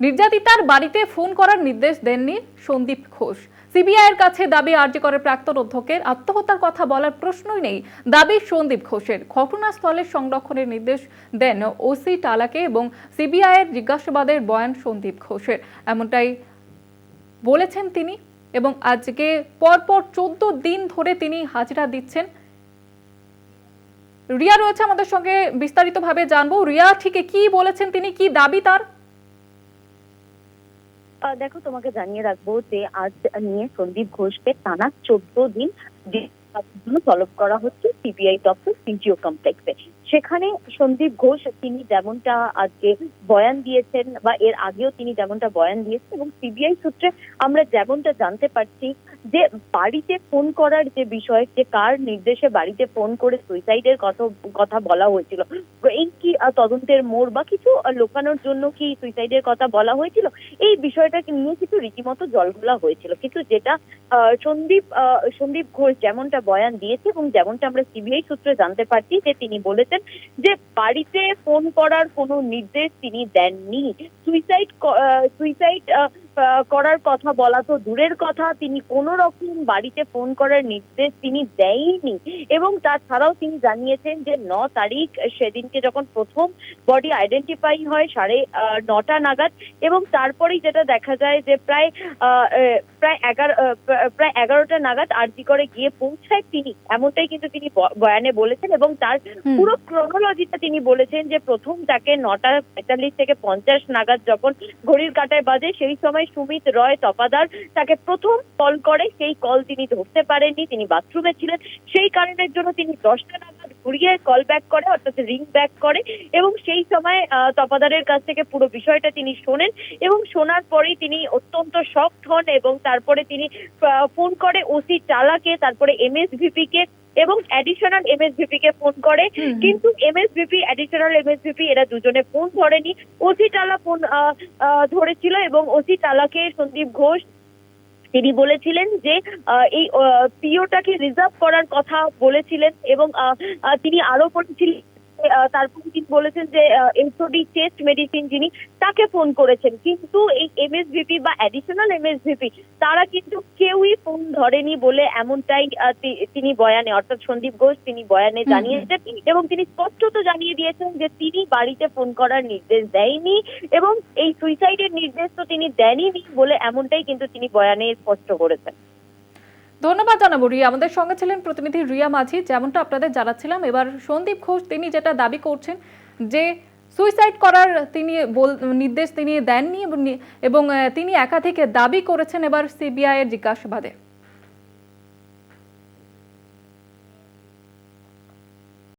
নির্যাতিতার বাড়িতে ফোন করার নির্দেশ দেননি সন্দীপ ঘোষ। সিবিআইয়ের কাছে দাবি আর্জি করে প্রাক্তন অধ্যক্ষের আত্মহত্যার কথা বলার প্রশ্নই নেই। দাবি সন্দীপ ঘোষের। ঘটনাস্থলে সংরক্ষণের নির্দেশ দেন ওসি টালাকে এবং সিবিআইয়ের জিজ্ঞাসাবাদের বয়ান সন্দীপ ঘোষের। এমনটাই বলেছেন তিনি এবং আজকে পরপর চোদ্দ দিন ধরে তিনি হাজিরা দিচ্ছেন। রিয়া রয়েছে আমাদের সঙ্গে, বিস্তারিতভাবে জানব। রিয়া ঠিক কি বলেছেন তিনি? কি দাবি তার? দেখো, তোমাকে জানিয়ে রাখব যে আজ নিয়ে সন্দীপ ঘোষকে টানা চোদ্দ দিন তলব করা হচ্ছে সিবিআই দপ্তর সিজিও কমপ্লেক্সে। সেখানে সন্দীপ ঘোষ তিনি যেমনটা আজকে বয়ান দিয়েছেন বা এর আগেও তিনি যেমনটা বয়ান দিয়েছেন এবং সিবিআই সূত্রে আমরা যেমনটা জানতে পারছি যে বাড়িতে ফোন করার যে বিষয়, যে কার নির্দেশে বাড়িতে ফোন করে সুইসাইডের কথা কথা বলা হয়েছিল এই কি তদন্তের মোড় বা কিছু লোকানোর জন্য কি সুইসাইডের কথা বলা হয়েছিল, এই বিষয়টাকে নিয়ে কিছু রীতিমতো জলগুলা হয়েছিল। কিন্তু যেটা সন্দীপ সন্দীপ ঘোষ যেমনটা বয়ান দিয়েছে এবং যেমনটা আমরা সিবিআই সূত্রে জানতে পারছি যে তিনি বলেছেন যে বাড়িতে ফোন করার কোনো নির্দেশ তিনি দেননি। সুইসাইড সুইসাইড করার কথা বলা তো দূরের কথা তিনি কোনো রকম বাড়িতে ফোন করার নির্দেশ তিনি দেয়নি। এবং তাছাড়াও তিনি জানিয়েছেন যে ন তারিখ সেদিনকে যখন প্রথম বডি আইডেন্টিফাই হয় সাড়ে আহ, নটা নাগাদ এবং তারপরেই যেটা দেখা যায় যে প্রায় প্রায় এগারো প্রায় এগারোটা নাগাদ আরজি করে গিয়ে পৌঁছায় তিনি। এমনটাই কিন্তু তিনি বয়ানে বলেছেন এবং তার পুরো ক্রোনোলজিটা তিনি বলেছেন যে প্রথম তাকে নটা পঁয়তাল্লিশ থেকে পঞ্চাশ নাগাদ যখন ঘড়ির কাঁটায় বাজে, সেই সময় সুমিত রয় তপাদার তাকে প্রথম কল করে। সেই কল তিনি ধরতে পারেননি, তিনি বাথরুমে ছিলেন। সেই কারণের জন্য তিনি দশটা নাগাদ ঘুরিয়ে কল ব্যাক করে, অর্থাৎ রিং ব্যাক করে এবং সেই সময় তপাদারের কাছ থেকে পুরো বিষয়টা তিনি শোনেন এবং শোনার পরেই তিনি অত্যন্ত শক্ট হন এবং তারপরে তিনি ফোন করে ওসি চালাকে, তারপরে এমএসভিপি কে এবং অ্যাডিশনাল এমএসভিপি কে ফোন করে। কিন্তু এমএসভিপি অ্যাডিশনাল এমএসভিপি এরা দুজনে ফোন ধরেনি ওসি টালা ফোন ধরেছিল এবং ওসি টালাকে সন্দীপ ঘোষ তিনি বলেছিলেন যে আহ, এই পিওটাকে রিজার্ভ করার কথা বলেছিলেন এবং তিনি আরও বলেছিলেন তারপর তিনি বলেছেন যে এনসোডি চেস্ট মেডিসিন যিনি তাকে ফোন করেছেন। কিন্তু এই এমএসভিপি বা অ্যাডিশনাল এমএসভিপি তারা কিন্তু কেউই ফোন ধরেনি বলে এমনটাই তিনি বয়ানে অর্থাৎ সন্দীপ ঘোষ তিনি বয়ানে জানিয়েছেন এবং তিনি স্পষ্টত জানিয়ে দিয়েছেন যে তিনি বাড়িতে ফোন করার নির্দেশ দেয়নি এবং এই সুইসাইডের নির্দেশ তো তিনি দেনইনি বলে এমনটাই কিন্তু তিনি বয়ানে স্পষ্ট করেছেন। ধন্যবাদ জানাব রিয়া। আমাদের সঙ্গে ছিলেন প্রতিনিধি রিয়া মাঝি। যেমনটা আপনাদের জানাচ্ছিলাম, এবার সন্দীপ ঘোষ, তিনি যেটা দাবি করছেন যে সুইসাইড করার তিনি নির্দেশ তিনি দেননি এবং তিনি একাধিক দাবি করেছেন। এবার সিবিআইয়ের জিজ্ঞাসাবাদে।